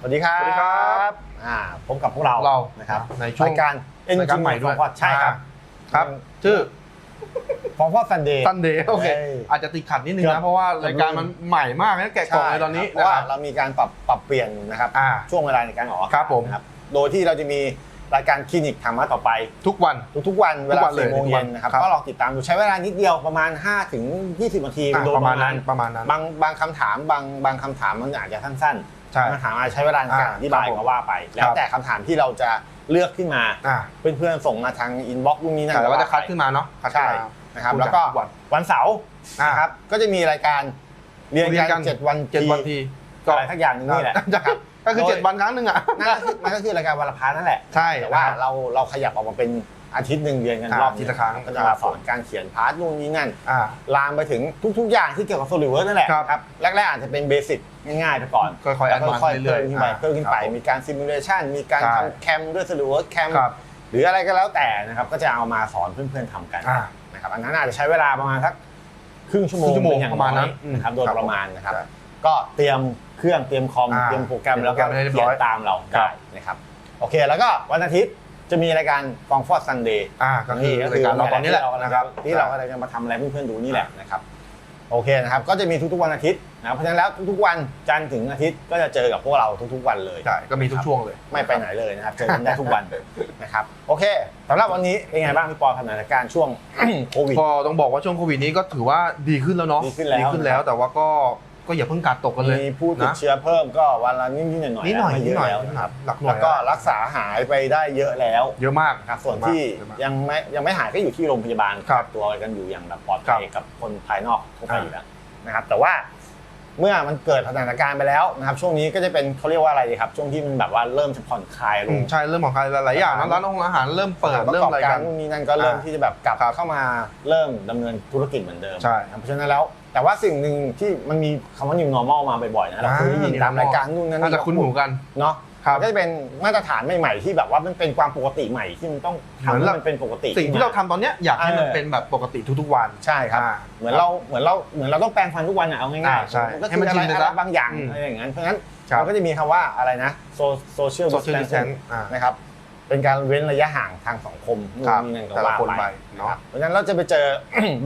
สวัสดีครับสวัสดีครับอ่าพบกับพวกเราเรานะครับในช่วงรายการรายการใหม่ด้วยใช่ครับครับชื่อฟองฟอซันเดย์ซันเดย์โอเคเอ้ยอาจจะติดขัดนิดนึงครันะบเพราะว่ารายการมันใหม่มากนะแกะกล่องเลยตอนนี้เพราะว่านะครับเรามีการปรับปรับเปลี่ยนนะครับอ่าช่วงเวลาในการออกอากาศครับผมนะครับโดยที่เราจะมีรายการคลินิกธรรมะต่อไป ทุกวันทุกๆวันเวทุกลาวันเลยสี่โมงทุกวัเย็นนนะครับครับก็ลองติดตามดูใช้เวลานิดเดียวประมาณ5ถึง20นาทีอะโดยประมาณนั้นประมาณนั้นบางบางคำถามบางบางคำถามมันอาจจะสั้นๆ ใช่บางคำถามอาจจะใช้เวลาในการอ่าอธิบายครับผมก็ว่าไป แล้วแต่คำถามที่เราจะเลือกขึ้นมาอ่าเพื่อนๆส่งมาทางอินบ็อกซ์รุ่นนี้นะแต่ว่าจะคัดขึ้นมาเนาะคัดขึ้นใช่มานะครับพูดแล้วก็ทุวันวันเสาร์อ่านะครับก็จะมีรายการเรียนเรียนกักันนเจ็ดวันเจ็ดวันทีก็อะไรทักอย่างหนึงนี่แหละครับก็คือโดยเจ็ดวันครั้งหนึ่งอะนั่นก็คือมันก็คือรายการวันละพาร์ทนั่นแหละใช่แต่ว่านะครับเราเราขยับออกมาเป็นอาทิตย์หนึ่งเรียนกันครับรอบทีละครั้งก็จะมาสอนการเขียนพาร์ทนู่นนี่นั่นอ่าลามไปถึงทุกๆอย่างที่เกี่ยวกับ SolidWorks นั่นแหละครับครับแรกๆอาจจะเป็นเบสิก ง่ายๆไปก่อนค่อยๆแล้วก็ advance ค่อยๆเรื่เพิ่อยๆมขึ้นไปอ่าเพิ่มขึ้นไปครับผมมีการซิมูเลชันมีการใช่ทำแคมด้วย SolidWorks แคมครับหรืออะไรก็แล้วแต่นะครับก็จะเอามาสอนเพื่อนๆทำกันอ่านะครับอันนั้นอาจจะใช้เวลาประมาณสักครึ่งชั่วโมงครึ่งชั่วโมงเป็นอย่างประมาณนั้นอยนะครับอืมโดยครับประมาณนะครับใช่ก็เตรียมเครื่องเตรียมคอมอ่าเตรียมโปรแกรมเตรียมแล้วก็โปรแกรมให้เรียบเขีร้ยอยนตามเราครัได้บนะครับโอเค แล้วก็วันอาทิตย์จะมีรายการฟองฟอดซันเดย์อ่าก็คือรายการเราตอนนี้แหละที่นะครับที่เรากำลังจะมาทำอะไรเพื่อนๆดูนี่แหละนะครับ โอเคนะครับ ก็จะมีทุกๆวันอาทิตย์นะครับเพราะฉะนั้นแล้วทุกๆวันจันทร์ถึงอาทิตย์ก็จะเจอกับพวกเราทุกๆวันเลย ใช่ ก็มีทุกช่วงเลย ไม่ไปไหนเลยนะครับ เจอกันได้ทุกวันนะครับ โอเคสำหรับวันนี้เป็นไงบ้างพี่ปอสถานการณ์ช่วงโควิดก็ต้องบอกว่าช่วงโควิดนี้ก็ถือว่าดีขึ้นแล้วเนาะ ดีขึ้นแล้วดีขึ้นแล้วแต่ว่าก็ ก็อย่าเพิ่งกาดตกกันเลยมีผู้ติดนะ เชื้อเพิ่มก็วันละนิดๆหน่อยๆนิดหน่อยไม่นิเยดอะหน่อยแล้วนะครับหลักหน่แล้ววยก็อะรักษาหายไปได้เยอะแล้วเยอะมากนะครับส่วนที่เยอะมาก ยังไม่ยังไม่หายก็อยู่ที่โรงพยาบาลครับกักตัวกันอยู่อย่างแบบปลอดภัยครับกับคนภายนอกทั่วไปอ่าอยู่แล้วนะครับแต่ว่า เมื่อมันเกิดสถานการณ์ไปแล้วนะครับช่วงนี้ก็จะเป็นเขาเรียกว่าอะไรดีครับ ช่วงที่มันแบบว่าเริ่มจะผ่อนคลายลอืงมใช่เริ่มของใครหลายๆอย่างนะร้านอาหารเริ่มเปิดประเริ่มกอบอะไรกากัรนนู่นนี่นั่นก็เริ่มอ่าที่จะแบบกลับครับเข้ามาเริ่มดำเนินธุรกิจเหมือนเดิมใช่เพราะฉะนั้นแล้วแต่ว่าสิ่งหนึ่งที่มันมีคำว่า new normal มาบ่อยๆนะเราเคยได้ยินอ่าตามรายการนู่นนั่นน่าจะคุ้นหูกันเนาะครับมัน ก็จะเป็นมาตรฐานใหม่ๆที่แบบว่ามันเป็นความปกติใหม่ที่มันต้องเหมืทำอนให้เรามันเป็นปกติสิ่งที่เราทำตอนเนี้ยอยากให้มันเออเป็นแบบปกติทุกๆวันใช่ครับอ่าเหมือนเราเหมือนเราเหมือนเราต้องแปรงฟันทุกวันอะเอาง่ายอ่าใช่ๆมันก็ให้คือมันอะชิไรนไปอะไรซะบางอย่างอืมอะไรอย่างนั้นเพราะฉะนั้นครับมันก็จะมีคำว่าอะไรนะโซเชียล social distance อ่านะครับเป็นการเว้นระยะห่างทางสังคมนู่นครับนี่นั่นก็แต่ละว่าคนไปไปนะเนาะครับเพราะฉะนั้นเราจะไปเจอ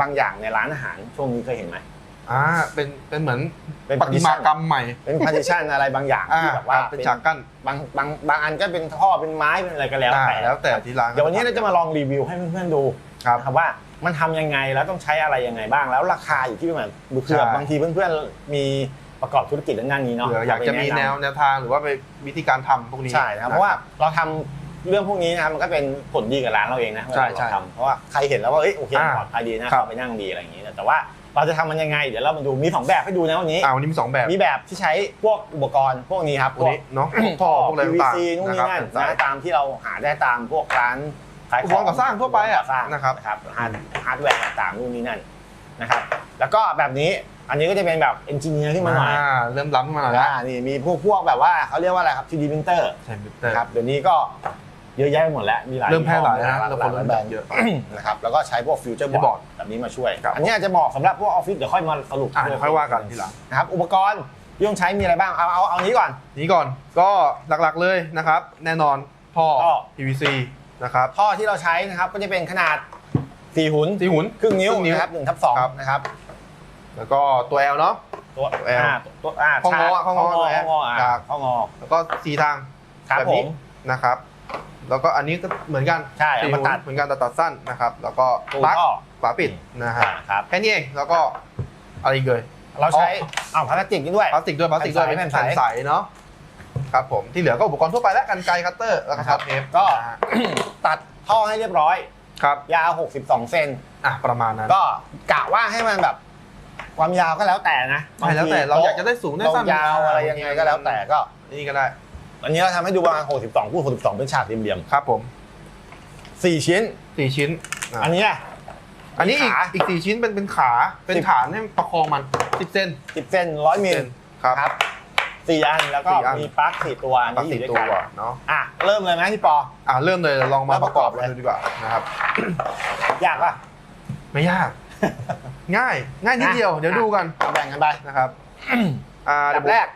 บางอย่างในร้านอาหารช่วงนี้เคยเห็นไหม อ่าเป็นเป็นเหมือนเป็นประติมากรรมใหม่ เป็น partition อะไรบางอย่างอ่าที่แบบว่าเป็นฉากกั้นบางบางบางอันก็เป็นท่อเป็นไม้เป็นอะไรก็แล้วอ่าแต่แล้วแต่ที่ร้านเดี๋ยววันนี้เราจะมาลองรีวิวให้เพื่อนๆดูครับนะครับว่ามันทำยังไงแล้วต้องใช้อะไรยังไงบ้างแล้วราคาอยู่ที่ประมาณเผื่อใช่บางทีเพื่อนๆมีประกอบธุรกิจด้านนี้เนาะเผื่ออยากจะมีแนวแนวทางหรือว่าไปวิธีการทำพวกนี้ใช่นะครับเพราะว่าเราทำเรื่องพวกนี้นะครับมันก็เป็นผลดีกับร้านเราเองนะใช่เวลาใช่เราทำเพราะว่าใครเห็นแล้วว่าเอ้ยโอเคอ่าปลอดภัยดีนะครับเข้าไปนั่งดีอะไรอย่างนี้แต่ว่า เราจะทำมันยังไง เดี๋ยวเรามาดูมีสองแบบให้ดูนะวันนี้ อ่าวันนี้มีสองแบบ มีแบบที่ใช้พวกอุปกรณ์พวกนี้ครับวันนี้เนาะท่อพวกอะไรต่าง PVC นู่นๆนี่นะครับนั่นใช่นะตามที่เราหาได้ตามพวกร้านขายอุปกรณ์ก่อสร้างทั่วไปอะก่สร้างนะครับนะครับฮาร์ดฮาร์ดแวร์ต่างๆนู่นนี่นั่นนะครับแล้วก็แบบนี้อันนี้ก็จะเป็นแบบเอนจิเนียร์ขึ้นมาหน่อยอ่าเริ่มล้ำขึ้นมาหน่อยแล้วอ่านี่มีพวกพวกแบบว่าเขาเรียกว่าอะไรครับ 3D printer ใช่มิเตอร์ นะครับเดี๋ยวนี้ก็ เยอะแยะไปหมดแล้วมีหลายเริ่มแพร่หลายแล้วนะหลายเราหคลานยเริ่มแบรนด์เยอะนะครับแล้วก็ใช้พวกฟิวเจอร์บ Future อร์ board ดแบบนี้มาช่วยครับอันนี้อาจจะเหมาะสำหรับพวกออฟฟิศเดี๋ยวค่อยมาสรุปอ่าเดี๋ยวค่อยว่ากันทีหลังนะครับอุปกรณ์ที่ต้องใช้มีอะไรบ้างเอาเอาเอานี้ก่อนนี้ก่อนก็หลักๆเลยนะครับ แน่นอนท่อท่อ PVC นะครับท่อที่เราใช้นะครับก็จะเป็นขนาด4หุ่นที่หุ่นครึ่งนิ้วครึ่งนิ้วนะครับ1ทับ2ครับนะครับ แล้วก็ตัว L เนาะตัวตัว L อ่าตัวอ่าข้องอชาร์จข้องอข้องอตัว L ข้องออ่าครับข้องอแล้วก็สีทางครับแบบผนี้มนะครับ แล้วก็อันนี้ก็เหมือนกันใช่สี่เอามาหุ่นตัด เหมือนกันแต่ตัดสั้นนะครับ แล้วก็ตู้ปลั๊กท่อฝาปิดนะฮะอ่าครับ แค่นี้เองแล้วก็อะไรอีกเลย เราใช้อ้าวพลาสติกนี่ด้วย พลาสติกด้วยพลาสติกด้วยแผ่เป็นนใส แผ่นใสเนาะครับผมที่เหลือก็อุปกรณ์ทั่วไปแล้วกันไกรคัตเตอร์แล้วก็นะคคัรับตเทปก็ นะฮะ ตัดท่อให้เรียบร้อย ครับยาว 62 เซน อะประมาณนั้น ก็กะว่าให้มันแบบ ความยาวก็แล้วแต่นะใช่แล้วแต่เราอยากจะได้สูงได้โต๊ะสั้น ยาวอะไรยังไงก็แล้วแต่ก็นี่ก็ได้ อันนี้เราทำให้ดูประมาณ62คูณ62 เป็นฉากเหลี่ยมครับผมๆ4ชิ้น สี่ชิ้นอะอันนี้อะอันนี้อีกขา อีกสี่ชิ้นเป็นเป็นขาเป็นสิบฐานให้ประคองมันสิบเซน10เซน100มิลเซนครับครับสี่อันแล้วก็สี่อัน มีปลั๊กสี่ตัวอันปลั๊กที่อสี่ยู่ด้วยตัวกันเนาะอะเริ่มเลยไหมพี่ปอ อะเริ่มเลยลองมาเริ่มปประระกกออบบกัเลยนดูดีกว่านะครับยากป่ะ ไม่ยาก ง่ายง่ายนิดเดียว เดี๋ยวดูกันเอาแบ่งกันไปนะครับอ่าอันเดี๋ดัยวบแรก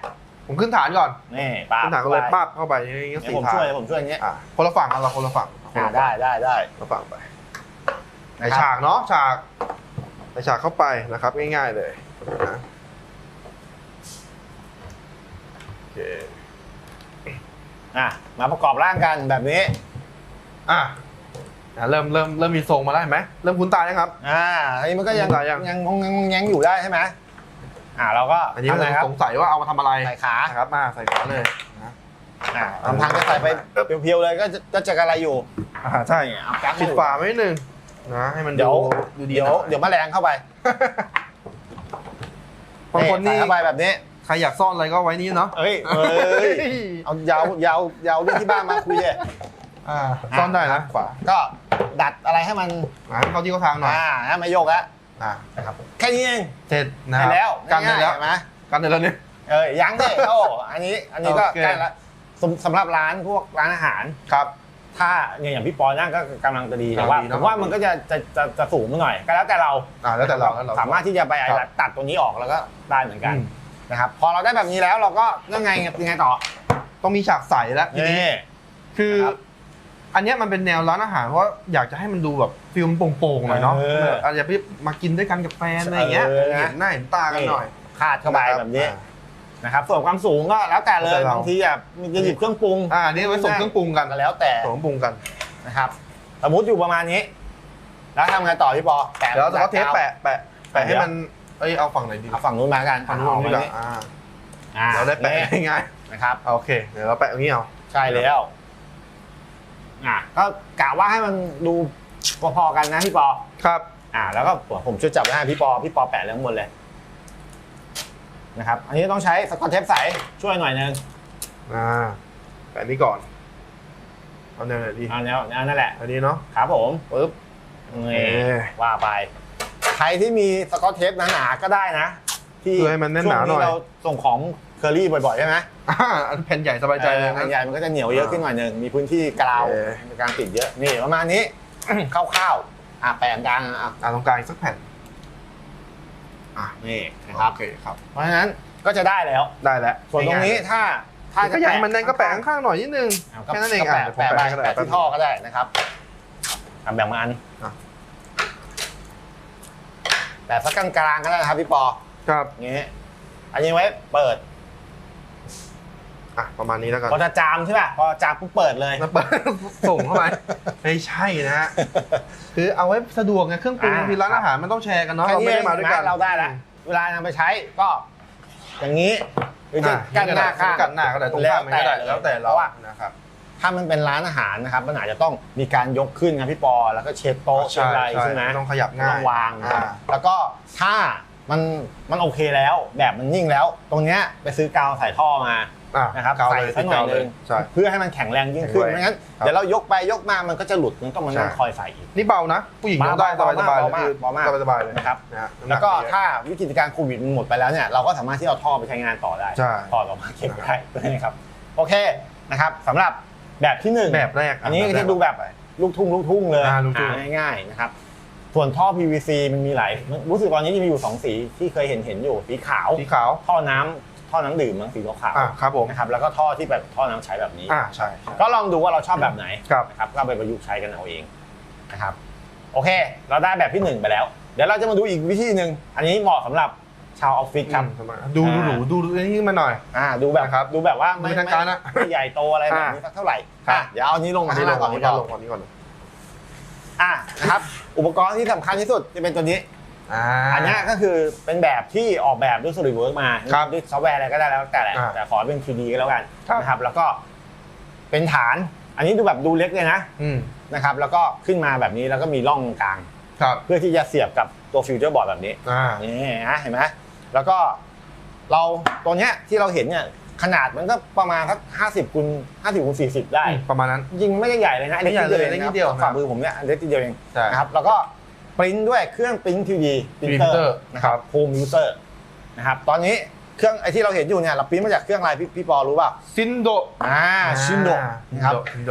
ผมขึ้นฐานก่อนนี่ป้าขึ้นฐานก็เลยป้าบเข้าไปอย่างนี้เดี๋ยวสี่ผมทางช่วยเดี๋ยวผมช่วยอย่างเงี้ยอะคนละฝั่งเอาเราคนละฝั่งคนอ่าละฝั่งได้ได้ได้คนละฝั่งไปในนะครับฉากเนาะฉากในฉากเข้าไปนะครับ ง่ายๆเลยนะโอเคอะมาประกอบร่างกันแบบนี้ อะอะเริ่มเริ่มเริ่มมีทรงมาแล้วเห็นไหมเริ่มคุ้นตายังครับ อ่าอันนี้มันก็ยังได้ยังยังงงงงแงงอยู่ได้ใช่ไหม อ่าเราก็อันนี้ทำมันไงครับสงสัยว่าเอามาทำอะไรใส่ขานะครับมาใส่ขาเลยนะอ่าลำพังจะใส่ไปเพียวๆเลยก็จะก็จะกระไรอยู่ อ่าใช่เอากั๊กปิดฝาไว้นิดนึงนะให้มันเดี๋ยว ดูดีเดี๋ยวหน่อเดี๋ยวแมลงเข้าไปบางคนนี่ใส่เข้าไปแบบนี้ ใครอยากซ่อนอะไรก็ไว้นี่เนาะเอ้ยเอ้ยเอายาวยาวยาวเรื่องที่บ้านมาคุยเลยอ่าซ่อนได้นะฝาก็ดัดอะไรให้มันอ่าให้เข้าที่เข้าทางหน่อยอ่าให้ไม่โยกแล้วอ่านะครับ แค่นี้เองเสร็จนะคได้รับแล้วกันได้แล้วง่ายๆเห็นไหมกันได้แล้วเนี่ย เออยังดิโอ้อันนี้อันนี้ก็โอเค ใกล้แล้วสำสำหรับร้านพวกร้านอาหาร ครับ ถ้าเนี่ยอย่างพี่ปอนั่งก็กำลังจะดีแต่กำลังว่าดีผเนอะมว่ามันก็จะจะจะจะสูงไปหน่อย ก็แล้วแต่เรา อ่าแล้วแต่เราแล้วเรา สามารถที่จะไปครับตัดตัวนี้ออกแล้วก็ได้เหมือนกันอืม นะครับพอเราได้แบบนี้แล้วเราก็ยังไงยังไงต่อต้องมีฉากใสแล้วทีนี้ นี่ คือครับ อันเนี้ยมันเป็นแนวร้านอาหารเพราะอยากจะให้มันดูแบบฟิลมโป่งๆหน่อยเนาะเออ แบบอาจจะไปมากินด้วยกันกับแฟนอะไรอย่างเงี้ยเออนะเห็นหน้าเห็นตากันหน่อย คาดเข้าไปะครัแบบนี้อ่านะครับส่วนความสูงก็แล้วแต่เลแล้วยแต่เรา บางทีอะมันจะหยิบเครื่องปรุงอ่าอันนี่ไว้ส่งเครื่องปรุงกันก็แล้วแต่ส่งเครื่องปรุงกัน นะครับ สมมติอยู่ประมาณนี้ แล้วทำไงต่อพี่ปอแปะเดี๋ยวเราจะเอาเทปกาวแปะแปะแปะให้มันเอ้ยเอาฝั่งไหนดีเอาฝั่งนู้นมากันฝั่งนู้นเอานี่ไว้แบบนี่อ่าอ่าเราได้แปะง่ายนะครับ ๆโอเคเดี๋ยวเราแปะอย่างนี้เอา ใช่แล้ว อะก็กะว่าให้มันดูพอๆกันนะพี่ปอ ครับ อ่า แล้วก็ผมช่วยจับไว้ให้พี่ปอ พี่ปอแปะเรื่องบนเลย นะครับ อันนี้ต้องใช้สกอตเทปใสช่วยหน่อยนึง อ่าแปะนี้ก่อน เอาแนวไหนดีเอาแนวแนวนั่นแหละ อันนี้เนาะ ครับผมปึ๊บนี่เอ๊ะว่าไป ใครที่มีสกอตเทปหนาๆก็ได้นะ ที่เพื่อให้มันแน่นหนาหน่อยช่วงเราส่งของ เคอรี่บ่อยๆใช่ไหมอ่าอันแผ่นใหญ่สบายใจเลยออนะใหญ่มันก็จะเหนียวเยอะขึ้นหน่อยนึงมีพื้นที่กราวเออ ในการติดเยอะนี่ประมาณนี้ คร่าวๆอะแปะกลางอะอ่าตรงกลางอีกสักแผ่นอะนี่นะครับ โอเคครับ เพราะฉะนั้นก็จะได้แล้ว ได้แล้วส่วนตรงนี้ถ้าถ้าถ้าก็อยากให้มันแน่นก็แปะข้างๆหน่อยนิดนึงๆแค่นั้นเองก็อะแปะเดี๋ยวผมแปะไปให้ก็ได้แปะที่ท่อก็ได้นะครับอะแบ่งมาอันอะ แปะสักกลางๆก็ได้นะครับพี่ปอครับ อย่างงี้ อันนี้ไว้เปิด อะประมาณนี้แล้วกันพอจะจามใช่ป่ะพอจามปุ๊บเปิดเลยแล้วเปิดส่งเข้าไปไม่ใช่นะฮะคือเอาไว้สะดวกไงเครื่องปรุงอ่าบางทีร้านอาหารมันต้องแชร์กันเนาะแค่เรานี้ไม่เอได้งมาด้วยกันนะเราได้แล้วเวลานำไปใช้ก็ อย่างนี้หรือจะอะกันหน้าข้างกันหน้าก็ได้ตรงข้ามก็ได้แล้วแต่เราพะว่านะครับถ้ามันเป็นร้านอาหารนะครับมันอาจจะต้องมีการยกขึ้นครับพี่ปอ แล้วก็เช็ดโต๊ะใช่เช็ดอะไรใช่ใช่ไหมต้องขยับง่ายต้องวางอ่าแล้วก็ถ้า มันมันโอเคแล้ว แบบมันนิ่งแล้ว ตรงเนี้ยไปซื้อกาวใส่ท่อมาอะนะครับเกาใส่เลยสักหน่อยเกาหเลนึยงใช่ เพื่อให้มันแข็งแรงยิ่งขึ้นแข็งแรงไม่งั้นครับ เดี๋ยวเรายกไปยกมามันก็จะหลุดมันต้องมันต้องใช่คอยใส่อีก นี่เบานะ ผู้หญิงยกได้สเบาบายเบาสบายเบามากเบามากสบายสบายเลยนะครับ นะฮะน้ำหนัแล้วก็ไม่เยอะถ้าวิกฤตการณ์โควิดมันหมดไปแล้วเนี่ยเราก็สามารถที่เอาท่อไปใช้งานต่อได้ใช่ถอดออกมาเก็บได้นะครับโอเคนะครับสำหรับแบบที่หนึ่งแบบแรกอันนี้แบบแรจะดูแบบลูกทุ่งลูกทุ่งเลยอ่าลูกทุ่ง หาง่ายๆนะครับ ส่วนท่อ PVC มันมีหลายรู้สึกตอนนี้จะมีอยู่2สีที่เคยเห็นเห็นอยู่สีขาวสีขาว ท่อน้ำท่อน้ำดื่มมั้งสีขาวอะครับผมๆนะครับแล้วก็ท่อที่แบบท่อน้ำใช้แบบนี้ อ่าใช่ใช่ ก็ลองดูว่าเราชอบแบบไหนครับ นะครับก็ไปประยุกต์ใช้กันเอาเองนะครับโอเค เราได้แบบที่หนึ่งไปแล้ว เดี๋ยวเราจะมาดูอีกวิธีหนึ่งอันนี้เหมาะสำหรับชาวออฟฟิศครับ อืมประมาณดูดูหรูดูดูนี่มาหน่อย อ่าดูแบบนะครับดูแบบว่าไม่ดูทางการนะไม่ไม่ใหญ่โตอะไรแบบนี้สักเท่าไหร่ครับอะเดี๋ยวเอาอันนี้ลงมาอันข้านี้งลล่างงก่อนก่อนดีนี้กก่อว่านลงก่อนนี้ก่อน อะนะครับ อุปกรณ์ที่สำคัญที่สุดจะเป็นตัวนี้ อ่า อันเนี้ยก็คือเป็นแบบที่ออกแบบด้วย SolidWorks มาครับด้วยซอฟต์แวร์อะไรก็ได้แล้วแต่แหละอ่าแต่ขอเป็น 3D ก็แล้วกันครับ นะครับ แล้วก็เป็นฐาน อันนี้ดูแบบดูเล็กเลยนะอืมนะครับ แล้วก็ขึ้นมาแบบนี้แล้วก็มีร่องกลาง ครับเพื่อที่จะเสียบกับตัวฟิวเจอร์บอร์ดแบบนี้ อ่า นี่นะเห็นไหมแล้วก็เราตัวเนี้ยที่เราเห็นเนี่ย ขนาดมันก็ประมาณสักห้าสิบคูณห้าสิบคูณสี่สิบได้ ประมาณนั้นจริงไม่ได้ใหญ่เลยนะไม่ใหญ่เลยองเล็กนิดเดียวนะครับฝ่ามือผมเนี่ยเล็กนิดเดียวเองใช่นะครับแล้วก็ปริ้นด้วยเครื่องปริ้นทีดีปรินเตอ printer ร์นะครับครับโฮมยูเซอร์นะครับตอนนี้เครื่องไอที่เราเห็นอยู่เนี่ยเราปริ้นมาจากเครื่องอะไรพี่พี่ปอรู้ป่ะซินโดอ่าชินโดนะครับซินโด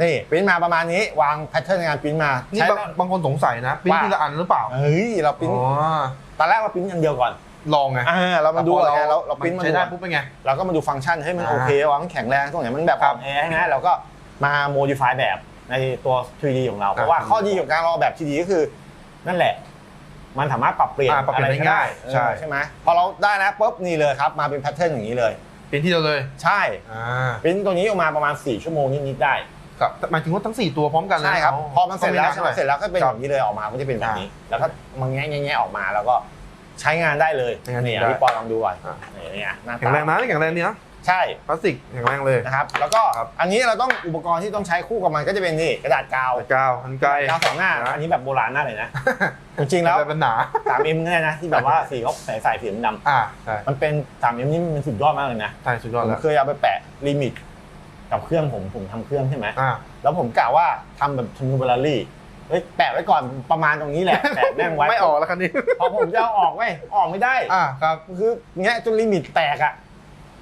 นี่ปริ้นมาประมาณนี้วางแพทเทิร์นในการปริ้นมานี่ใช้บางบางคนสงสัยนะปริ้นว่าทีละอันหรือเปล่าเฮ้ยเราปริ้นอ๋อตอนแรกเราปริ้นอย่างเดียวก่อน ลองไงอ่าเรามาดูแต่พอไงเราเราปริ้นมัมาใช้ดูได้ปุ๊บเป็นไงเราก็มาดูฟังก์ชันให้มันอ่าโอเควะมันแข็งแรงตรงไหนมันแบบครัอ่อบนแอใช่ไหมเราก็มาโมดิฟายแบบในตัว 3D ของเรา เพราะว่าอ่าข้อดีของการออกแบบ 3D ก็คือนั่นแหละ มันสามารถปรับเปลี่ยนอ่าปรับเปลี่ยนอะไรก็ได้ง่ายเออใช่ใช่ไหมพอเราได้นะปุ๊บนี่เลยครับ มาเป็นแพทเทิร์นอย่างนี้เลยเป็นที่เดียวเลย ใช่อ่าปริ้นตัวนี้ออกมาประมาณ 4 ชั่วโมงนิดๆได้ครับหมายถึงว่าทั้ง 4 ตัวพร้อมกันเลยใช่ครับพอมันเสร็จแล้วก็ไาเสร็จแล้วก็เป็นคอรับย่างนี้เลยออกมาก็จะเป็นแบบนี้ แล้วก็มันแง่แง่ๆออกมาแล้วก็ ใช้งานได้เลยใช้งานนี่ได้พี่ปอลองดูก่อนอะนี่เนี่ยหน้าแข็งตาแรงนะแข็งแรงดีนะใช่พลาสติกแข็งแรงเลย นะครับ แล้วก็ครับ อันนี้เราต้องอุปกรณ์ที่ต้องใช้คู่กับมันก็จะเป็นนี่กระดาษกาวกาวหันไกล กาวสองหน้านะ อันนี้แบบโบราณมากเลยนะ จริงๆแล้วเป็นหนาสามเอ็มเนี่ยนะที่แบบว่าสีเขาใส่ใส่สีดำอ่าใช่ๆมันเป็นสามเอ็มนี่มันสุดยอดมากเลยนะ ใช่สุดยอดผมแล้วเคยเอาไปแปะลิมิตกับเครื่องผมผมทำเครื่องใช่ไหมอ่า แล้วผมกะว่าทำแบบทูนูเบลลี่ เฮ้ยแปะไว้ก่อนประมาณตรงนี้แหละแปะแม่งไว้ไม่ออกแล้วคันนี้พอผมจะเอาออกไว้ยออกไม่ได้อ่าครับ คือแงะจนลิมิตแตกอะ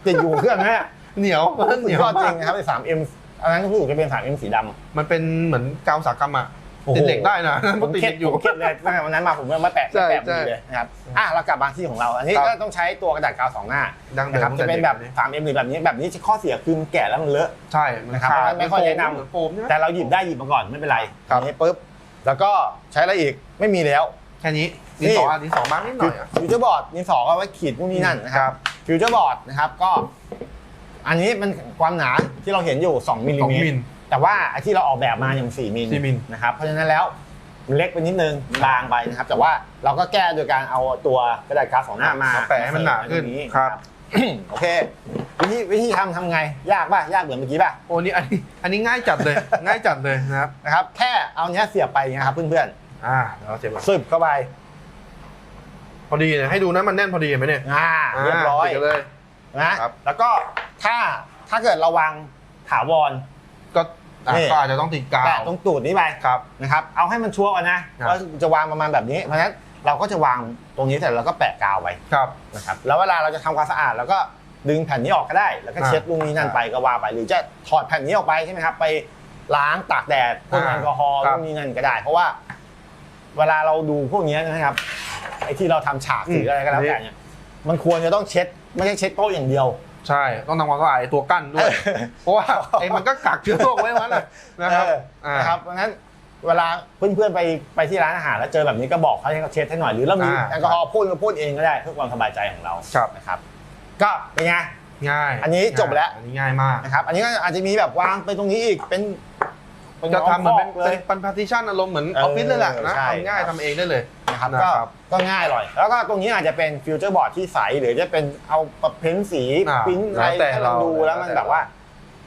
ติดอยู่เครื่องนะเหนียวสุเหดนียวยอดจริมางกนะครับไอ้สามเอ็มอันนั้นก็รู้สึกจะเป็นสามเอ็มสีดำมันเป็นเหมือนกาวอุตสาหกรรมอะโอ้โหติดเหล็กได้นะผมันมติดเคเหล็ล็ดกออยู่ยู่เคล็ดเลยตั้งแต่วันนั้นมาผมไม่มาแปะใช่แปะใช่ดีเลยนะครับอะเรากลับมาที่ของเรา อันนี้ครับก็ต้องใช้ตัวกระดาษกาวสองหน้าดังเดินะมครับตั้งจะแต่เป็นแบบด็ก 3M หรือแบบนี้แบบนี้ข้อเสียคือมันแก่แล้วมันเลอะใช่มันนะครับขาดไม่ค่อยแนะนำเหมือนโฟมใช่ไหมแต่เราหยิบได้หยิบมาก่อนไม่เป็นไรครับอันนี้ปุ๊บ แล้วก็ใช้อะไรอีกไม่มีแล้ว แค่นี้นี่ดินสออะดินสอบ้างนิดหน่อยอะ ฟิวเจอร์บอร์ดนี่สองเอาไว้ขีดนู่นนี่นั่นนะคครัรับบ ฟิวเจอร์บอร์ดนะครับก็ อันนี้มันความหนาที่เราเห็นอยู่ 2มิลลิสองเมตมิรลแต่ว่าไอ้ที่เราออกแบบมาอย่าง4มิล4มิล นะครับเพราะฉะนั้นแล้วมันเล็กไปนิดนึงบางไปนะครับ แต่ว่าเราก็แก้โดยการเอาตัวกระดาษกาวสองหน้ามาแปะให้มันหนาขึ้นตรงครับ โอเค วิธีวิธีทำทำไง ยากป่ะ ยากเหมือนเมื่อกี้ป่ะ โอ้นี่อันนี้อันนี้ง่ายจัดเลย ง่ายจัดเลยนะครับ นะครับ แค่เอาเนี้ยเสียบไปนะครับเพื่อนอ่าเราเจ็บแบบๆซึบเข้าไป พอดีเนี่ยให้ดูนะมันแน่นพอดีเห็นไหมเนี่ยอ่า เรียบร้อย ติดกันเลย นะ ครับ แล้วก็ถ้าถ้าเกิดเราวางถาวร ก็อะนี่ ก็อาจจะต้องติดกาวแปะตรงตูดนี้ไปครับ นะครับ เอาให้มันชัวร์ก่อนนะครับ ว่าจะวางประมาณแบบนี้ เพราะฉะนั้นเราก็จะวางต รงนี้เสร็จแล้วก็แปะกาวไว้ครับนะครับแล้วเวลาเราจะทำความสะอาดเราก็ดึงแผ่นนี้ออกก็ได้ แล้วก็อ่าเช็ดลูกนี้นั่นไปก็ว่าไป หรือจะถอดแผ่นนี้ออกไปใช่ไหมครับ ไปล้างตากแดดพ่นอ่าแอลกอฮอล์ครับลูกนี้นั่นก็ได้ เพราะว่า เวลาเราดูพวกนี้นะครับไอ้ที่เราทำฉากสีอะไรก็แล้วแต่เนี่ยมันควรจะต้องเช็ด ไม่ใช่เช็ดโต๊ะอย่างเดียวใช่ต้องทำความสะอาดไอ้ตัวกั้นด้วย เพราะว่าไอ้มันก็กักเชื้อโรคไว้วันน่ะนะครับเอออ่านะครับเพราะฉะนั้น เวลาเพื่อนๆไปไปที่ร้านอาหารแล้วเจอแบบนี้ก็บอกเขาให้เขาเช็ดให้หน่อยหรือเรามีอ่า แอลกอฮอล์พ่นก็พ่นเองก็ได้เพื่อความสบายใจของเราครับนะครับ ก็เป็นไง ง่ายอันนี้จบแล้ว อันนี้ง่ายมากนะครับ อันนี้ก็อาจจะมีแบบวางไปตรงนี้อีกเป็นเป็นจะทำเหมือนเป็นคอกเลเป็นยเป็นพาร์ติชันอารมณ์เหมือนอเอออฟฟิศเลยแหละนะใช่ ทำง่ายทำเองได้เลยนะครับนะก็ครับ ก็ง่ายเลยแล้วก็ตรงนี้อาจจะเป็นฟิวเจอร์บอร์ดที่ใส หรือจะเป็นเอาประเพ้นสีอ่าปริ้นอะไรแล้วแต่ให้เราเราดูแล้วมันแล้วแต่แบบว่า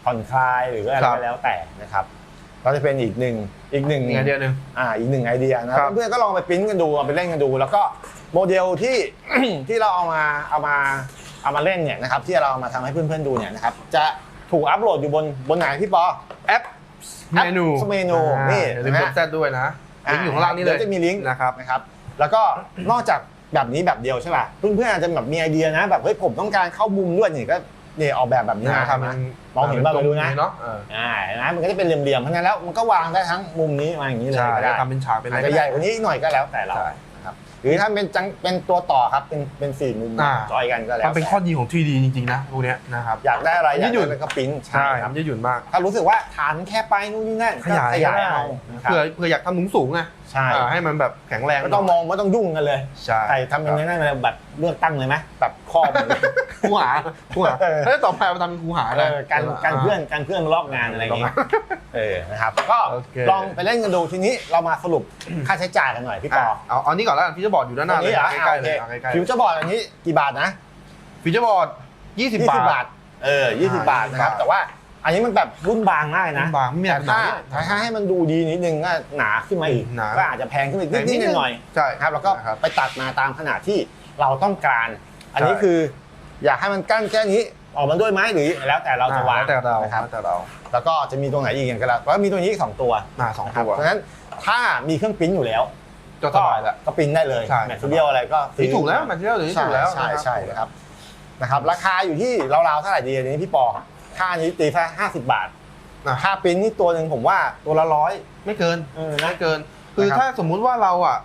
ผ่อนคลายหรืออะไรครับ ก็แล้วแต่นะครับ ก็จะเป็นอีกหนึ่งอีกหนึ่งอีกไอเดียหนึ่งอ่าอีกหนึ่งไอเดียนะคครัรับบเพื่อนๆก็ลองไปปริ้นกันดูเอาไปเล่นกันดู แล้วก็โมเดลที่ที่เราเอามาเอามาเอามาเล่นเนี่ยนะครับที่เราเอามาทำให้เพื่อนๆดูเนี่ยนะครับจะถูกอัปโหลดอยู่บนบนไหนพี่ปอแอปแอปเมนูเมนูอ่านี่อย่าลืมเห็นไหมกดแซดด้วยนะลิงก์อยู่ข้างล่างนี้เลยดี๋วจะมีลิงก์นะครับนะครับ แล้วก็นอกจากแบบนี้แบบเดียวใช่ป่ะเพื่อนๆอาจจะแบบมีไอเดียนะแบบเฮ้ยผมต้องการเข้ามุมด้วยนี่ก็ เนี่ยออกแบบแบบนี้นะนะทำเป็นมองเห็นบ้างไม่รู้นะเนาะเอออ่าเห็นไหมมันก็จะเป็นเหลี่ยมๆเพราะฉะนั้นแล้วมันก็วางได้ทั้งมุมนี้มาอย่างนี้เลยใช่ก็ได้ทำเป็นฉากเป็นอะไรอาจจะใหญ่กว่านี้อีกหน่อยก็แล้วแต่เราใช่นะครับหรือถ้าเป็นจังเป็นตัวต่อครับเป็นเป็นสี่มุมอ่าจอยกันก็แล้วมันเป็นแต่ข้อดีของ 3D จริงๆนะพวกเนี้ยนะครับอยากได้อะไรอยากยืดหยุ่ได้นอะไรก็ปริ้นใช่ครับมันจะหยุ่นมาก ถ้ารู้สึกว่าฐานแค่ไปนู่นนี่นั่นขยายก็ขยายได้เอานะครับเผื่อเผื่ออยากทำมุมสูงไง ใช่ อ่าให้มันแบบแข็งแรงไม่ต้องมองไม่ต้องยุ่งกันเลยใช่ใส่ทำอย่างนี้นั่นเลยแบบเลือกตั้งเลยไหมแบบข้อมือคูหาคูหาเออ ถ้าต่อไปมาทำเป็นคูหาเอเลย อการการเพื่อนการเพื่อนลอกงานอะไรอย่างเงี้ยเออนะครับก็โอเค ลองไปเล่นกันดูทีนี้เรามาสรุปค่าใช้จ่ายกันหน่อยพี่ปออะเอาเอานี่ก่อนแล้วกันฟิวเจอร์บอร์ดอยู่ด้านหน้าตรงเลยนี้เหรอเอาใกล้ๆเลยเอาใกล้ๆฟิวเจอร์บอร์ดอันนี้กี่บาทนะฟิวเจอร์บอร์ด20 20 บาทบาทเออ20 บาทนะครับบาทแต่ว่า อันนี้มันแบบรุ่นบางมากเลยนะรุ่นบางไม่มีแต่ถ้าหนาถ้าถ้าให้มันดูดีนิดนึงก็หนาขึ้นมาอีกหนาก็อาจจะแพงขึ้นมาอีกนิดๆหน่อยใช่ๆนะครับแล้วก็นะครับไปตัดมาตามขนาดที่เราต้องการ อันนี้ใช่ คือ อยากให้มันกั้นแค่นี้ออกมาด้วยไหมหรือแล้วแต่เราจะวางแล้วแต่เรานะครับแล้วแต่เราแล้วก็จะมีตรงไหนอีกกันก็แล้วแล้วมีตัวนี้อีกสองตัวอ่าสองนะครับตัวเพราะฉะนั้นถ้ามีเครื่องปริ้นอยู่แล้วก็สบายแล้วก็ปริ้นได้เลยใช่ แมทเรียลอะไรก็ซื้นี่อถูกแล้วมันเที่ยวหรือใช่ถูกแล้วใช่นะครับใช่นะครับนะครับ ราคาอยู่ที่ราวๆเท่าไหร่ดีอันนี้พี่ปอ ค่านี้ตีแค่ห้าสิบบาทอะค่าปริ้นนี่ตัวหนึ่งผมว่าตัวละร้อยไม่เกินเออนะไม่เกิน คือนะครับถ้าสมมุติว่าเราอะ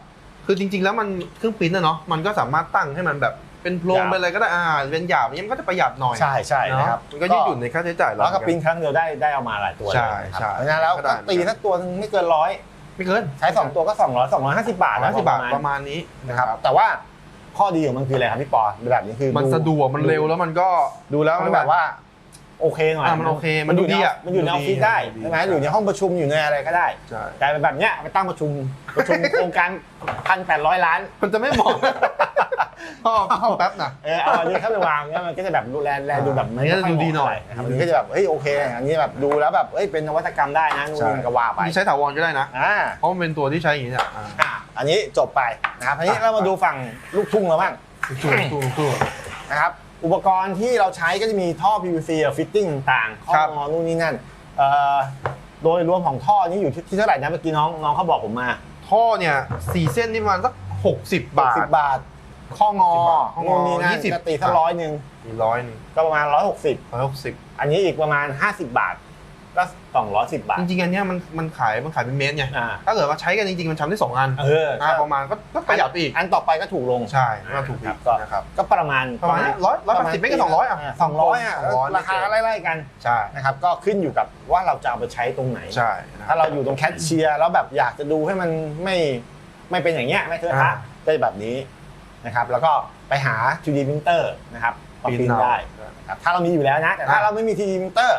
คือจริง ๆ แล้วมันเครื่องปริ้นนะเนาะมันก็สามารถตั้งให้มันแบบเป็นโพรงหยาบเป็นอะไรก็ได้อ่าเป็นหยาบอย่างนี้มันก็จะประหยัดหน่อยใช่ใช่เนาะนะครับมันก็ยืดหยุ่นในค่าใช้จ่ายเราแล้วก็เหปริ้มือนนครั้งเดียวได้ได้เอามาหลายตัวเลยใช่นะครับใช่เพราะฉะนั้นแล้วก็ได้ก็ตีสักตัวหนึงไม่เกินร้อยไม่เกินใช้2ตัวก็200 250บาทร้อยสิบบาทปประระมาณมาณนี้นะครับแต่ว่าข้อดีของมันคืออะไรครับพี่ปอแบบนี้คือมันสะดวกมันเร็วแล้วมันก็ดูแล้วมันแบบว่า โอเคหน่อยอะมันโอเคมันอยู่มันดูดีในอะมันอยู่ในออฟฟิศได้ดูดีใช่ไหมใช่อยู่ในห้องประชุมอยู่ในอะไรก็ได้ ใช่กลายเป็นแบบเนี้ยไปตั้งประชุมประชุมโครงการพันแปดร้อยล้าน มันจะไม่เหมาะพ่อพ่อแป๊บนะเออเอาอันนี้เข้าไปวางเนี่ยมันก็จะแบบดูแลแลดูแบบอันนี้ก็จะดูดีหน่อยนะครับอันนี้ก็จะแบบเฮ้ยโอเคอันนี้แบบดูแล้วแบบเฮ้ยเป็นนวัตกรรมได้นะนู่นนี่ก็ว่าไปมีใช้ถาวรก็ได้นะอ่าเพราะมันเป็นตัวที่ใช้อย่างนี้เนี่ยอ่าอะอันนี้จบไปนะครับอันนี้เรามาดูฝั่งลูกทุ่งแล้วบ้างตู้ตู้ตู้นะครับ อุปกรณ์ที่เราใช้ก็จะมีท่อ PVC ฟิตติ้งต่างๆข้อครับงอนู่นนี่นั่นเอ่อโดยรวมของท่อนี้อยู่ที่ที่เท่าไหร่นะเมื่อกี้น้องน้องเขาบอกผมมา ท่อเนี่ยสี่เส้นนี่ประมาณสักหกสิบบาท10บาท ข้องอ10บาทข้องอนู่นนี่นั่น20ก็ตีสักร้อยหนึ่งมีร้อยหนึงก็ประมาณ160ร้อยหกสิบอันนี้อีกประมาณ50บาท ก็210 บาท จริงๆ อันเนี้ยมันมันขายมันขายเป็นเมตรไง อ่า ถ้าเกิดว่าใช้กันจริงๆ มันทำได้สองอันเอออ่าประมาณก็ก็ประหยัดไปอีก อันต่อไปก็ถูกลง ใช่ก็ถูกคอีรับกก็ นะครับ ก็ประมาณประมาณร้อยร้อยแปดสิบไม่เกินสองร้อยอะสองร้อยอะสองร้อยราคาไล่ๆกันใช่ นะครับ ก็ขึ้นอยู่กับว่าเราจะเอาไปใช้ตรงไหน ใช่นะคถ้ารับเราอยู่ตรงแคชเชียร์แล้วแบบอยากจะดูให้มันไม่ไม่เป็นอย่างเงี้ยไม่เทอะทะอ่าก็จะแบบนี้นะครับ แล้วก็ไปหา 3D printer นะครับมาปริ้นพิมพ์เอาได้ นะครับถ้าเรามีอยู่แล้วนะแต่ถ้าอ่าเราไม่มี 3D printer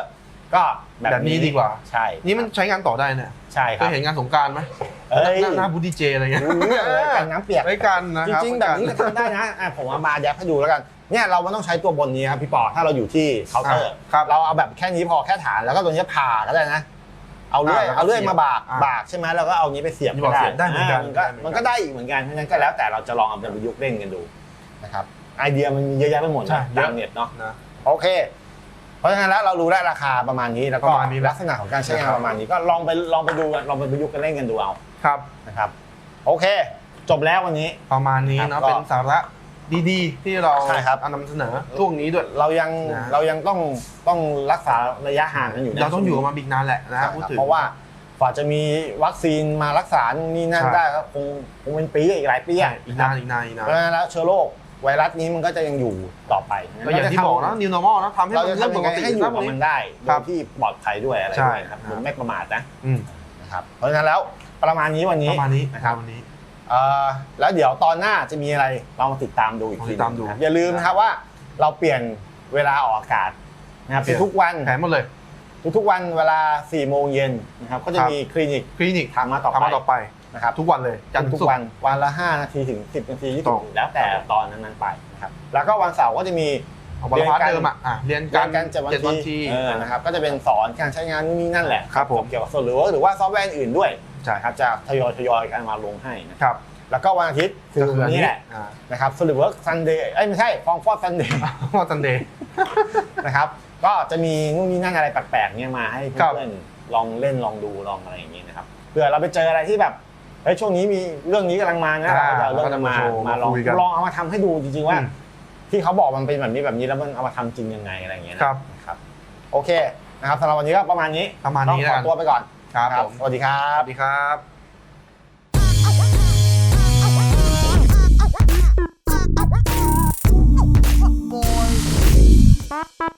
ก็แบบแบบนี้ดีกว่าใช่ นี่มันใช้งานต่อได้เนี่ยใช่คเครัยบเห็นงานสงกรารไหมเอ้ยหน้าหน้าบูดีเจอะไรเงี้ยรู้เรื่องเลยกันน้ำเปียกไว้กันนะจครับริงๆแบบนี้ก็ทำได้นะอะผมเอามาแยบให้ดูแล้วกันเนี่ยเราไม่ต้องใช้ตัวบนนี้ครับพี่ปอถ้าเราอยู่ที่เคาน์เตอร์ครับเราเอาแบบแค่นี้พอแค่ฐานแล้วก็ตัวนี้ผ่าก็ได้นะเอาเลื่อยอ่าแล้วก็เอาเลื่อยมาบากอ่าบากใช่ไหมแล้วก็เอานี้ไปเสียบมีบอกเสียบได้เหมือนกันมันก็ได้เหมือนกันมันก็ได้อีกเหมือนกันเพราะฉะนั้นก็แล้วแต่เราจะลองเอาไปประยุกต์เล่นกันดูนะครับไอเดียมันมีเยอะแยะไปหมดใช่นะเยอะตามเน็ตเนาะนะโอเค เพราะฉะนั้นแล้วเรารู้แล้วราคาประมาณนี้แล้วก็ประมาณนี้แล้ว ลักษณะของการใช้งาครันบประมาณนี้ก็ลองไปลองไปดูกันลองไปประยุกต์กันเล่นกันดูเอาครับ นะครับ โอเค จบแล้ววันนี้ ประมาณนี้ครัเนาะบก็เป็นสาระดีๆ ที่เราใช่ครับ เอานำเสนอช่วงนี้ด้วย เรายังนะ เรายังต้องต้องรักษาระยะห่างกันอยู่นะเราต้องอยู่กับมาบิ๊กนานแหละนะคฮะรับพูดถึง เพราะว่ากว่าจะมีวัคซีนมารักษานู่นนี่นั่นใช่ ได้ก็คงคงเป็นปีอีกหลายปีใช่อะอีกนานอีกนานอีกนานเพราะฉะนั้นแล้วเชื้อโรค ไวรัสนี้มันก็จะยังอยู่ต่อไปก็อย่างที่บอกนะ new normal นะทำให้เรามันจะเรื่องทำปยังกไงติให้อยู่นะกับมันได้โดครัยบที่ปลอดภัยด้วยอะไรใช่ด้วยครับครับไม่ประมาทนะอืมนะครับเพราะฉะนั้นแล้วประมาณนี้วันนี้ประมาณนี้นะครับวันนี้เอ่อแล้วเดี๋ยวตอนหน้าจะมีอะไรเรามาติดตามดูอีกลองทีติดตามดูนะครับอย่าลืมนะครับว่าเราเปลี่ยนเวลาออกอากาศนะครับเปลี่ยนทุกๆวันแผนหมดเลย ทุกๆวันเวลา4โมงเย็นนะครับก็จะครับมีคลินิกคลินิกทำมาต่อทำมาต่อไปไป นะครับทุกวันเลยจันทร์ทุกศุกวัร์นวันละ 5 นาทีถึง 10 นาทีที่ตถูรกงแล้วแต่ตอนนั้นๆไปนะครับแล้วก็วันเสาร์ก็จะมีเอาวันละพาร์ทเดิมอะอะเรียนกาการรการเจ็ดวันเจ็ดวันทีทีเออนะครับก็จะเป็นสอนการใช้งานนู่นนี่นั่นแหละครับผมเกี่ยวกับโซลูหรือว่าซอฟต์แวร์อื่นด้วยใช่นะครับจะทยอยทยอยกันมาลงให้นะครับครับแล้วก็วันอาทิตย์คือก็คืออันนี่นี้แหละอ่านะครับสรุปว่าซันเดย์เอ้ยไม่ใช่ฟองฟอดซันเดย์ว่าซันเดย์นะครับก็จะมีนู่นนี่นั่นอะไรแปลกๆเนี่ยมาให้ครับเพื่อนๆลองเล่นลองดูลองอะไรอย่างนี้นะครับเผื่อเราไปเจออะไรที่แบบ เฮ้ยช่วงนี้มีเรื่องนี้กำลังมานะอ่าเราจะเอาเรื่องนั้นมาแล้วก็จะมาโชว์มาลองมาคุยกันลองเอามาทำให้ดูจริงๆว่า อืมที่เขาบอกมันเป็นแบบนี้แบบนี้แล้วมันเอามาทำจริงยังไงอะไรอย่างเงี้ยนะครับนะครับ โอเคนะครับสำหรับวันนี้ก็ประมาณนี้ประมาณนี้ต้องขอแล้วกัน ตัวไปก่อนครับผม สวัสดีครัสบ วัสดีครับ Boy.